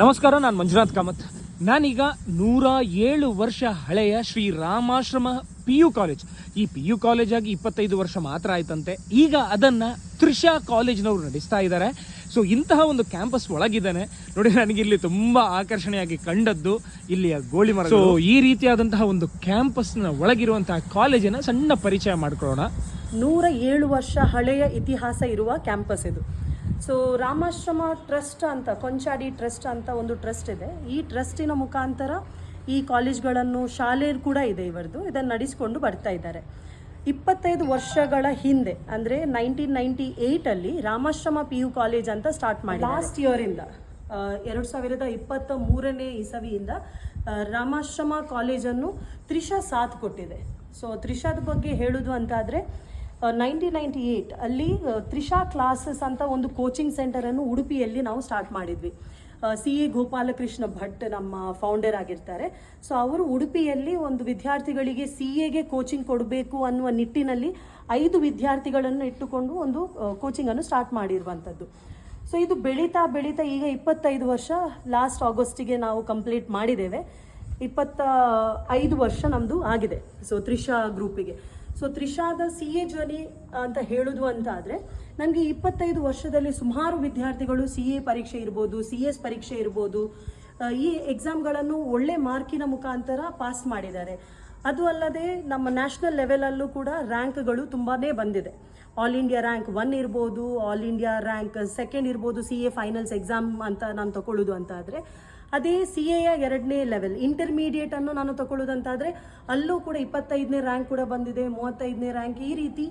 ನಮಸ್ಕಾರ ನಾನು ಮಂಜುನಾಥ್ ಕಾಮತ್. ನಾನೀಗ ನೂರ ಏಳು ವರ್ಷ ಹಳೆಯ Shri Ramashrama P U college. ಈ ಪಿ ಯು ಕಾಲೇಜ್ ಆಗಿ ಇಪ್ಪತ್ತೈದು ವರ್ಷ ಮಾತ್ರ ಆಯ್ತಂತೆ. ಈಗ ಅದನ್ನ ತ್ರಿಷಾ ಕಾಲೇಜ್ನವರು ನಡೆಸ್ತಾ ಇದ್ದಾರೆ ಸೊ ಇಂತಹ ಒಂದು ಕ್ಯಾಂಪಸ್ ಒಳಗಿದ್ದಾನೆ. ನೋಡಿ ನನಗೆ ಇಲ್ಲಿ ತುಂಬಾ ಆಕರ್ಷಣೆಯಾಗಿ ಕಂಡದ್ದು ಇಲ್ಲಿಯ ಗೋಳಿ ಮರ ಸೊ ಈ ರೀತಿಯಾದಂತಹ ಒಂದು ಕ್ಯಾಂಪಸ್ನ ಒಳಗಿರುವಂತಹ ಕಾಲೇಜಿನ ಸಣ್ಣ ಪರಿಚಯ ಮಾಡ್ಕೊಳ್ಳೋಣ. ನೂರ ಏಳು ವರ್ಷ ಹಳೆಯ ಇತಿಹಾಸ ಇರುವ ಕ್ಯಾಂಪಸ್ ಇದು. ಸೊ ರಾಮಾಶ್ರಮ ಟ್ರಸ್ಟ್ ಅಂತ ಕೊಂಚಾಡಿ ಟ್ರಸ್ಟ್ ಅಂತ ಒಂದು ಟ್ರಸ್ಟ್ ಇದೆ. ಈ ಟ್ರಸ್ಟಿನ ಮುಖಾಂತರ ಈ ಕಾಲೇಜ್ಗಳನ್ನು ಶಾಲೆ ಕೂಡ ಇದೆ ಇವರದು. ಇದನ್ನು ನಡೆಸಿಕೊಂಡು ಬರ್ತಾ ಇದ್ದಾರೆ. ಇಪ್ಪತ್ತೈದು ವರ್ಷಗಳ ಹಿಂದೆ, ಅಂದರೆ ನೈನ್ಟೀನ್ ನೈಂಟಿ ಏಯ್ಟಲ್ಲಿ ರಾಮಾಶ್ರಮ ಪಿ ಯು ಕಾಲೇಜ್ ಅಂತ ಸ್ಟಾರ್ಟ್ ಮಾಡಿ ಲಾಸ್ಟ್ ಇಯರಿಂದ ಎರಡು ಸಾವಿರದ ಇಪ್ಪತ್ತ ಮೂರನೇ ಇಸವಿಯಿಂದ ರಾಮಾಶ್ರಮ ಕಾಲೇಜನ್ನು ತ್ರಿಷಾ ಸಾಥ್ ಕೊಟ್ಟಿದೆ. ಸೊ ತ್ರಿಷಾದ ಬಗ್ಗೆ ಹೇಳೋದು ಅಂತಾದರೆ ನೈನ್ಟೀನ್ ನೈಂಟಿ ಏಯ್ಟ್ ಅಲ್ಲಿ ತ್ರಿಷಾ ಕ್ಲಾಸಸ್ ಅಂತ ಒಂದು ಕೋಚಿಂಗ್ ಸೆಂಟರನ್ನು ಉಡುಪಿಯಲ್ಲಿ ನಾವು ಸ್ಟಾರ್ಟ್ ಮಾಡಿದ್ವಿ. ಸಿ ಎ ಗೋಪಾಲಕೃಷ್ಣ ಭಟ್ ನಮ್ಮ ಫೌಂಡರ್ ಆಗಿರ್ತಾರೆ. ಸೊ ಅವರು ಉಡುಪಿಯಲ್ಲಿ ಒಂದು ವಿದ್ಯಾರ್ಥಿಗಳಿಗೆ ಸಿ ಎಗೆ ಕೋಚಿಂಗ್ ಕೊಡಬೇಕು ಅನ್ನುವ ನಿಟ್ಟಿನಲ್ಲಿ ಐದು ವಿದ್ಯಾರ್ಥಿಗಳನ್ನು ಇಟ್ಟುಕೊಂಡು ಒಂದು ಕೋಚಿಂಗನ್ನು ಸ್ಟಾರ್ಟ್ ಮಾಡಿರುವಂಥದ್ದು. ಸೊ ಇದು ಬೆಳೀತಾ ಬೆಳೀತಾ ಈಗ ಇಪ್ಪತ್ತೈದು ವರ್ಷ ಲಾಸ್ಟ್ ಆಗಸ್ಟಿಗೆ ನಾವು ಕಂಪ್ಲೀಟ್ ಮಾಡಿದ್ದೇವೆ. ಇಪ್ಪತ್ತ ಐದು ವರ್ಷ ನಮ್ಮದು ಆಗಿದೆ. ಸೊ ತ್ರಿಷಾ ಗ್ರೂಪಿಗೆ ಸೊ ತ್ರಿಷಾದ ಸಿ ಎ ಜರ್ನಿ ಅಂತ ಹೇಳೋದು ಅಂತ ಆದರೆ ನನಗೆ ಇಪ್ಪತ್ತೈದು ವರ್ಷದಲ್ಲಿ ಸುಮಾರು ವಿದ್ಯಾರ್ಥಿಗಳು ಸಿ ಎ ಪರೀಕ್ಷೆ ಇರ್ಬೋದು ಸಿ ಎಸ್ ಪರೀಕ್ಷೆ ಇರ್ಬೋದು ಈ ಎಕ್ಸಾಮ್ಗಳನ್ನು ಒಳ್ಳೆ ಮಾರ್ಕಿನ ಮುಖಾಂತರ ಪಾಸ್ ಮಾಡಿದ್ದಾರೆ. ಅದು ಅಲ್ಲದೆ ನಮ್ಮ ನ್ಯಾಷನಲ್ ಲೆವೆಲಲ್ಲೂ ಕೂಡ ರ್ಯಾಂಕ್ಗಳು ತುಂಬಾ ಬಂದಿದೆ. ಆಲ್ ಇಂಡಿಯಾ ರ್ಯಾಂಕ್ ಒನ್ ಇರ್ಬೋದು ಆಲ್ ಇಂಡಿಯಾ ರ್ಯಾಂಕ್ ಸೆಕೆಂಡ್ ಇರ್ಬೋದು ಸಿ ಎ ಫೈನಲ್ಸ್ ಎಕ್ಸಾಮ್ ಅಂತ ನಾನು ತಗೊಳ್ಳೋದು ಅಂತ ಆದರೆ ಅದೇ ಸಿ ಎಯ ಎರಡನೇ ಲೆವೆಲ್ ಇಂಟರ್ಮೀಡಿಯೇಟ್ ಅನ್ನು ನಾನು ತಗೊಳ್ಳೋದಂತಾದರೆ ಅಲ್ಲೂ ಕೂಡ ಇಪ್ಪತ್ತೈದನೇ ರ್ಯಾಂಕ್ ಕೂಡ ಬಂದಿದೆ, ಮೂವತ್ತೈದನೇ ರ್ಯಾಂಕ್ ಈ ರೀತಿ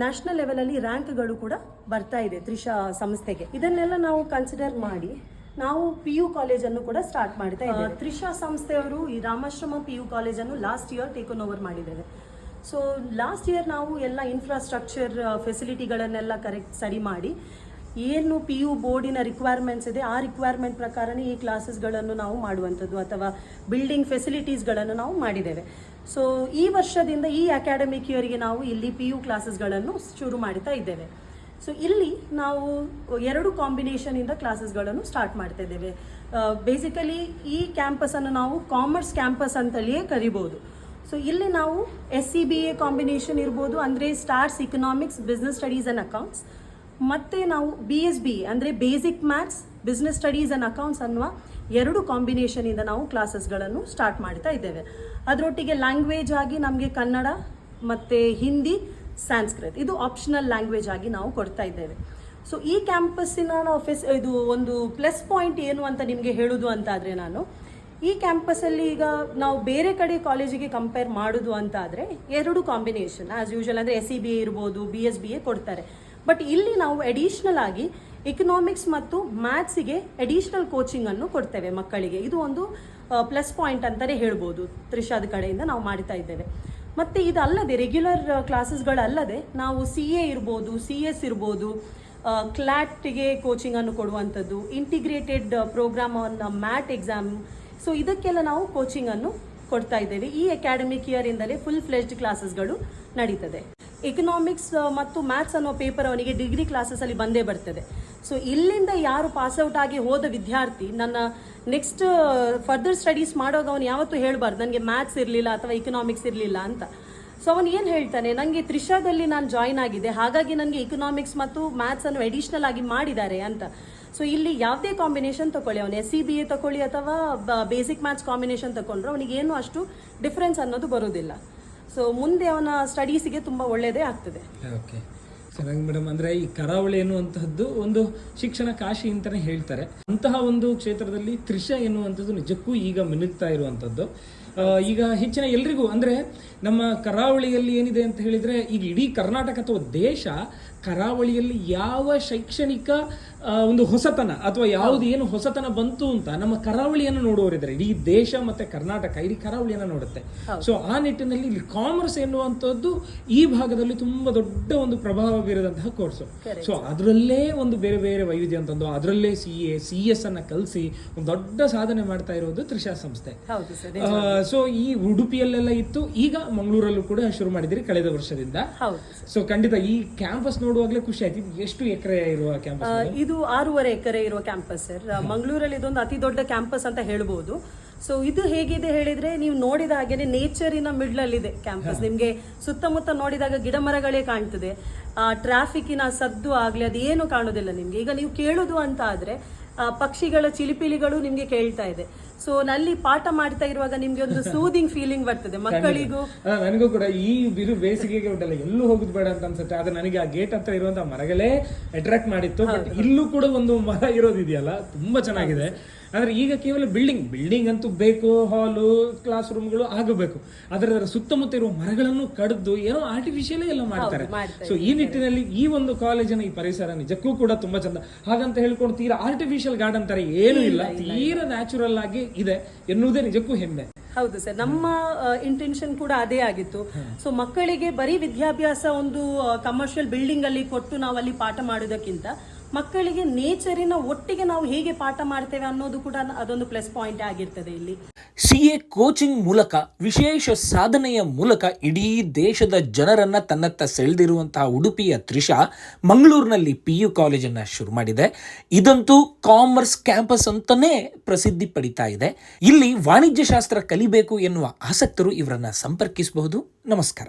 ನ್ಯಾಷನಲ್ ಲೆವೆಲಲ್ಲಿ ರ್ಯಾಂಕ್ಗಳು ಕೂಡ ಬರ್ತಾ ಇದೆ ತ್ರಿಷಾ ಸಂಸ್ಥೆಗೆ. ಇದನ್ನೆಲ್ಲ ನಾವು ಕನ್ಸಿಡರ್ ಮಾಡಿ ನಾವು ಪಿ ಯು ಕಾಲೇಜನ್ನು ಕೂಡ ಸ್ಟಾರ್ಟ್ ಮಾಡ್ತಾ ಇದ್ದೇವೆ. ತ್ರಿಷಾ ಸಂಸ್ಥೆಯವರು ಈ ರಾಮಾಶ್ರಮ ಪಿ ಯು ಕಾಲೇಜನ್ನು ಲಾಸ್ಟ್ ಇಯರ್ ಟೇಕನ್ ಓವರ್ ಮಾಡಿದ್ದೇವೆ ಸೊ ಲಾಸ್ಟ್ ಇಯರ್ ನಾವು ಎಲ್ಲ ಇನ್ಫ್ರಾಸ್ಟ್ರಕ್ಚರ್ ಫೆಸಿಲಿಟಿಗಳನ್ನೆಲ್ಲ ಕರೆಕ್ಟ್ ಸರಿ ಮಾಡಿ ಏನು ಪಿ ಯು ಬೋರ್ಡಿನ ರಿಕ್ವೈರ್ಮೆಂಟ್ಸ್ ಇದೆ, ಆ ರಿಕ್ವೈರ್ಮೆಂಟ್ ಪ್ರಕಾರನೇ ಈ ಕ್ಲಾಸಸ್ಗಳನ್ನು ನಾವು ಮಾಡುವಂಥದ್ದು ಅಥವಾ ಬಿಲ್ಡಿಂಗ್ ಫೆಸಿಲಿಟೀಸ್ಗಳನ್ನು ನಾವು ಮಾಡಿದ್ದೇವೆ. ಸೊ ಈ ವರ್ಷದಿಂದ ಈ ಅಕಾಡೆಮಿಕ್ ಇಯರ್ಗೆ ನಾವು ಇಲ್ಲಿ ಪಿ ಯು ಕ್ಲಾಸಸ್ಗಳನ್ನು ಶುರು ಮಾಡ್ತಾ ಇದ್ದೇವೆ. ಸೊ ಇಲ್ಲಿ ನಾವು ಎರಡು ಕಾಂಬಿನೇಷನಿಂದ ಕ್ಲಾಸಸ್ಗಳನ್ನು ಸ್ಟಾರ್ಟ್ ಮಾಡ್ತಾ ಇದ್ದೇವೆ. ಬೇಸಿಕಲಿ ಈ ಕ್ಯಾಂಪಸನ್ನು ನಾವು ಕಾಮರ್ಸ್ ಕ್ಯಾಂಪಸ್ ಅಂತಲೇ ಕರಿಬೋದು. ಸೊ ಇಲ್ಲಿ ನಾವು S C B A combination ಇರ್ಬೋದು, ಅಂದರೆ stats economics business studies and accounts ಮತ್ತೆ ನಾವು ಬಿ ಎಸ್ ಬಿ ಅಂದರೆ basic maths business studies and accounts ಅನ್ನುವ ಎರಡು ಕಾಂಬಿನೇಷನಿಂದ ನಾವು ಕ್ಲಾಸಸ್ಗಳನ್ನು ಸ್ಟಾರ್ಟ್ ಮಾಡ್ತಾ ಇದ್ದೇವೆ. ಅದರೊಟ್ಟಿಗೆ ಲ್ಯಾಂಗ್ವೇಜ್ ಆಗಿ ನಮಗೆ ಕನ್ನಡ ಮತ್ತು ಹಿಂದಿ, ಸಂಸ್ಕೃತ್ ಇದು ಆಪ್ಷನಲ್ ಲ್ಯಾಂಗ್ವೇಜ್ ಆಗಿ ನಾವು ಕೊಡ್ತಾ ಇದ್ದೇವೆ. ಸೊ ಈ ಕ್ಯಾಂಪಸ್ಸಿನ ನಾವು ಫೆಸ್ ಇದು ಒಂದು ಪ್ಲಸ್ ಪಾಯಿಂಟ್ ಏನು ಅಂತ ನಿಮಗೆ ಹೇಳೋದು ಅಂತಾದರೆ ನಾನು, ಈ ಕ್ಯಾಂಪಸ್ಸಲ್ಲಿ ಈಗ ನಾವು ಬೇರೆ ಕಡೆ ಕಾಲೇಜಿಗೆ ಕಂಪೇರ್ ಮಾಡೋದು ಅಂತ ಆದರೆ ಎರಡು ಕಾಂಬಿನೇಷನ್ ಆಸ್ ಯೂಶಲ್ ಅಂದರೆ ಎಸ್ ಸಿ ಬಿ ಎ ಇರ್ಬೋದು ಬಿ ಎಸ್ ಬಿ ಎ ಕೊಡ್ತಾರೆ. ಬಟ್ ಇಲ್ಲಿ ನಾವು ಅಡಿಷ್ನಲ್ ಆಗಿ ಎಕನಾಮಿಕ್ಸ್ ಮತ್ತು ಮ್ಯಾಥ್ಸಿಗೆ ಅಡಿಷ್ನಲ್ ಕೋಚಿಂಗನ್ನು ಕೊಡ್ತೇವೆ ಮಕ್ಕಳಿಗೆ. ಇದು ಒಂದು ಪ್ಲಸ್ ಪಾಯಿಂಟ್ ಅಂತಲೇ ಹೇಳ್ಬೋದು ತ್ರಿಷಾದ ಕಡೆಯಿಂದ ನಾವು ಮಾಡ್ತಾ ಇದ್ದೇವೆ. ಮತ್ತು ಇದಲ್ಲದೆ ರೆಗ್ಯುಲರ್ ಕ್ಲಾಸಸ್ಗಳಲ್ಲದೆ ನಾವು ಸಿ ಎ ಇರ್ಬೋದು ಸಿ ಎಸ್ ಇರ್ಬೋದು ಕ್ಲಾಟ್ಗೆ ಕೋಚಿಂಗನ್ನು ಕೊಡುವಂಥದ್ದು integrated program on MAT exam so ಇದಕ್ಕೆಲ್ಲ ನಾವು ಕೋಚಿಂಗನ್ನು ಕೊಡ್ತಾ ಇದ್ದೇವೆ. ಈ ಅಕಾಡೆಮಿಕ್ ಇಯರಿಂದಲೇ ಫುಲ್ ಫ್ಲೆಜ್ಡ್ ಕ್ಲಾಸಸ್ಗಳು ನಡೀತದೆ. ಎಕನಾಮಿಕ್ಸ್ ಮತ್ತು ಮ್ಯಾಥ್ಸ್ ಅನ್ನೋ ಪೇಪರ್ ಅವನಿಗೆ ಡಿಗ್ರಿ ಕ್ಲಾಸಸಲ್ಲಿ ಬಂದೇ ಬರ್ತದೆ. ಸೊ ಇಲ್ಲಿಂದ ಯಾರು ಪಾಸ್ಔಟ್ ಆಗಿ ಹೋದ ವಿದ್ಯಾರ್ಥಿ, ನನ್ನ ನೆಕ್ಸ್ಟ್ ಫರ್ದರ್ ಸ್ಟಡೀಸ್ ಮಾಡುವಾಗ ಅವನು ಯಾವತ್ತೂ ಹೇಳಬಾರ್ದು ನನಗೆ ಮ್ಯಾಥ್ಸ್ ಇರಲಿಲ್ಲ ಅಥವಾ ಎಕನಾಮಿಕ್ಸ್ ಇರಲಿಲ್ಲ ಅಂತ. ಸೊ ಅವನು ಏನು ಹೇಳ್ತಾನೆ ನನಗೆ ತ್ರಿಷಾದಲ್ಲಿ ನಾನು ಜಾಯ್ನ್ ಆಗಿದೆ, ಹಾಗಾಗಿ ನನಗೆ ಎಕನಾಮಿಕ್ಸ್ ಮತ್ತು ಮ್ಯಾಥ್ಸ್ ಅನ್ನು ಅಡಿಷ್ನಲ್ ಆಗಿ ಮಾಡಿದ್ದಾರೆ ಅಂತ. ಸೊ ಇಲ್ಲಿ ಯಾವುದೇ ಕಾಂಬಿನೇಷನ್ ತಗೊಳ್ಳಿ ಅವನು ಎಸ್ ಸಿ ಬಿ ಎ ತಗೊಳ್ಳಿ ಅಥವಾ ಬೇಸಿಕ್ ಮ್ಯಾಥ್ಸ್ ಕಾಂಬಿನೇಷನ್ ತಗೊಂಡ್ರೆ ಅವನಿಗೆ ಏನು ಅಷ್ಟು ಡಿಫ್ರೆನ್ಸ್ ಅನ್ನೋದು ಬರೋದಿಲ್ಲ. ಸೊ ಮುಂದೆ ಅವನ ಸ್ಟಡೀಸಿಗೆ ತುಂಬ ಒಳ್ಳೆಯದೇ ಆಗ್ತದೆ. ಓಕೆ ಚೆನ್ನಾಗಿ ಮೇಡಮ್ ಅಂದ್ರೆ ಈ ಕರಾವಳಿ ಎನ್ನುವಂತಹದ್ದು ಒಂದು ಶಿಕ್ಷಣ ಕಾಶಿ ಅಂತಲೇ ಹೇಳ್ತಾರೆ. ಅಂತಹ ಒಂದು ಕ್ಷೇತ್ರದಲ್ಲಿ ತ್ರಿಷ ಎನ್ನುವಂಥದ್ದು ನಿಜಕ್ಕೂ ಈಗ ಮಿನುಗ್ತಾ ಇರುವಂಥದ್ದು. ಈಗ ಹೆಚ್ಚಿನ ಎಲ್ರಿಗೂ ಅಂದ್ರೆ ನಮ್ಮ ಕರಾವಳಿಯಲ್ಲಿ ಏನಿದೆ ಅಂತ ಹೇಳಿದ್ರೆ ಈಗ ಇಡೀ ಕರ್ನಾಟಕ ಅಥವಾ ದೇಶ ಕರಾವಳಿಯಲ್ಲಿ ಯಾವ ಶೈಕ್ಷಣಿಕ ಒಂದು ಹೊಸತನ ಅಥವಾ ಯಾವುದು ಏನು ಹೊಸತನ ಬಂತು ಅಂತ ನಮ್ಮ ಕರಾವಳಿಯನ್ನು ನೋಡುವವರಿದ್ದಾರೆ. ಇಡೀ ದೇಶ ಮತ್ತೆ ಕರ್ನಾಟಕ ಇಡೀ ಕರಾವಳಿಯನ್ನು ನೋಡುತ್ತೆ. ಸೊ ಆ ನಿಟ್ಟಿನಲ್ಲಿ ಇಲ್ಲಿ ಕಾಮರ್ಸ್ ಎನ್ನುವಂಥದ್ದು ಈ ಭಾಗದಲ್ಲಿ ತುಂಬಾ ದೊಡ್ಡ ಒಂದು ಪ್ರಭಾವ ಬೀರದಂತಹ ಕೋರ್ಸು ಸೊ ಅದರಲ್ಲೇ ಒಂದು ಬೇರೆ ಬೇರೆ ವೈವಿಧ್ಯ ಅಂತಂದು ಅದರಲ್ಲೇ ಸಿ ಎ ಸಿ ಎಸ್ ಅನ್ನ ಕಲಿಸಿ ಒಂದು ದೊಡ್ಡ ಸಾಧನೆ ಮಾಡ್ತಾ ಇರೋದು ತ್ರಿಷಾ ಸಂಸ್ಥೆ. ಸೊ ಈ ಉಡುಪಿಯಲ್ಲೆಲ್ಲ ಇತ್ತು. ಈಗ ಮಂಗಳೂರಲ್ಲೂ ಕೂಡ ಶುರು ಮಾಡಿದಿರಿ ಕಳೆದ ವರ್ಷದಿಂದ. ಹೌದು. ಸೊ ಖಂಡಿತ ಈ ಕ್ಯಾಂಪಸ್ ನೋಡುವಾಗಲೇ ಖುಷಿ ಆಯ್ತು. ಇದು ಎಷ್ಟು ಎಕರೆ ಇರುವ ಕ್ಯಾಂಪಸ್ ಇದು ಇದು ಆರೂವರೆ ಎಕರೆ ಇರುವ ಕ್ಯಾಂಪಸ್ ಸರ್ ಮಂಗಳೂರಲ್ಲಿ ಇದೊಂದು ಅತಿ ದೊಡ್ಡ ಕ್ಯಾಂಪಸ್ ಅಂತ ಹೇಳ್ಬೋದು. ಸೊ ಇದು ಹೇಗಿದೆ ಹೇಳಿದ್ರೆ ನೀವು ನೋಡಿದ ಹಾಗೇನೆ ನೇಚರಿನ ಮಿಡ್ಲಲ್ಲಿದೆ ಕ್ಯಾಂಪಸ್ ನಿಮಗೆ ಸುತ್ತಮುತ್ತ ನೋಡಿದಾಗ ಗಿಡ ಮರಗಳೇ ಕಾಣ್ತದೆ. ಟ್ರಾಫಿಕ್ಕಿನ ಸದ್ದು ಆಗ್ಲಿ ಅದೇನು ಕಾಣೋದಿಲ್ಲ ನಿಮ್ಗೆ. ಈಗ ನೀವು ಕೇಳೋದು ಅಂತ ಆದ್ರೆ ಪಕ್ಷಿಗಳ ಚಿಲಿಪಿಲಿಗಳು ನಿಮ್ಗೆ ಕೇಳ್ತಾ ಇದೆ. ಸೊ ನಲ್ಲಿ ಪಾಠ ಮಾಡ್ತಾ ಇರುವಾಗ ನಿಮ್ಗೆ ಒಂದು ಸೂದಿಂಗ್ ಫೀಲಿಂಗ್ ಬರ್ತದೆ ಮಕ್ಕಳಿಗೂ? ನನಗೂ ಕೂಡ ಈ ಬಿರು ಬೇಸಿಗೆಗೆ ಉಂಟಲ್ಲ ಎಲ್ಲೂ ಹೋಗುದು ಬೇಡ ಅಂತ ಅನ್ಸುತ್ತೆ. ಆದ್ರೆ ನನಗೆ ಆ ಗೇಟ್ ಹತ್ರ ಇರುವಂತಹ ಮರಗಳೇ ಅಟ್ರಾಕ್ಟ್ ಮಾಡಿತ್ತು. ಬಟ್ ಇಲ್ಲೂ ಕೂಡ ಒಂದು ಮರ ಇರೋದಿದೆಯಲ್ಲ ತುಂಬಾ ಚೆನ್ನಾಗಿದೆ. ಆದ್ರೆ ಈಗ ಕೇವಲ ಬಿಲ್ಡಿಂಗ್ ಬಿಲ್ಡಿಂಗ್ ಅಂತೂ ಬೇಕು ಹಾಲು ಕ್ಲಾಸ್ ರೂಮ್ಗಳು ಆಗಬೇಕು. ಅದರ ಸುತ್ತಮುತ್ತ ಇರುವ ಮರಗಳನ್ನು ಕಡಿದು ಏನೋ ಆರ್ಟಿಫಿಷಿಯಲ್ ಎಲ್ಲ ಮಾಡ್ತಾರೆ. ಮಾಡ್ತಾ ಸೊ ಈ ನಿಟ್ಟಿನಲ್ಲಿ ಈ ಒಂದು ಕಾಲೇಜಿನ ಈ ಪರಿಸರ ನಿಜಕ್ಕೂ ಕೂಡ ತುಂಬಾ ಚಂದ. ಹಾಗಂತ ಹೇಳ್ಕೊಂಡು ತೀರಾ ಆರ್ಟಿಫಿಷಿಯಲ್ ಗಾರ್ಡನ್ ತರ ಏನೂ ಇಲ್ಲ ತೀರಾ ನ್ಯಾಚುರಲ್ ಆಗಿ ಇದೆ ಎನ್ನುವುದೇ ನಿಜಕ್ಕೂ ಹೆಮ್ಮೆ. ಹೌದು ಸರ್ ನಮ್ಮ ಇಂಟೆನ್ಷನ್ ಕೂಡ ಅದೇ ಆಗಿತ್ತು. ಸೊ ಮಕ್ಕಳಿಗೆ ಬರೀ ವಿದ್ಯಾಭ್ಯಾಸ ಒಂದು ಕಮರ್ಷಿಯಲ್ ಬಿಲ್ಡಿಂಗ್ ಅಲ್ಲಿ ಕೊಟ್ಟು ನಾವು ಅಲ್ಲಿ ಪಾಠ ಮಾಡೋದಕ್ಕಿಂತ ಮಕ್ಕಳಿಗೆ ನೇಚರಿನ ಒಟ್ಟಿಗೆ ನಾವು ಹೇಗೆ ಪಾಠ ಮಾಡ್ತೇವೆ ಅನ್ನೋದು ಕೂಡ ಅದೊಂದು ಪ್ಲಸ್ ಪಾಯಿಂಟ್ ಆಗಿರ್ತದೆ ಇಲ್ಲಿ. ಸಿ ಎ ಕೋಚಿಂಗ್ ಮೂಲಕ, ವಿಶೇಷ ಸಾಧನೆಯ ಮೂಲಕ ಇಡೀ ದೇಶದ ಜನರನ್ನ ತನ್ನತ್ತ ಸೆಳೆದಿರುವಂತಹ ಉಡುಪಿಯ ತ್ರಿಷಾ ಮಂಗಳೂರಿನಲ್ಲಿ ಪಿ ಯು ಕಾಲೇಜನ್ನು ಶುರು ಮಾಡಿದೆ. ಇದಂತೂ ಕಾಮರ್ಸ್ ಕ್ಯಾಂಪಸ್ ಅಂತಲೇ ಪ್ರಸಿದ್ಧಿ ಪಡಿತಾ ಇದೆ. ಇಲ್ಲಿ ವಾಣಿಜ್ಯ ಶಾಸ್ತ್ರ ಕಲಿಬೇಕು ಎನ್ನುವ ಆಸಕ್ತರು ಇವರನ್ನು ಸಂಪರ್ಕಿಸಬಹುದು. ನಮಸ್ಕಾರ.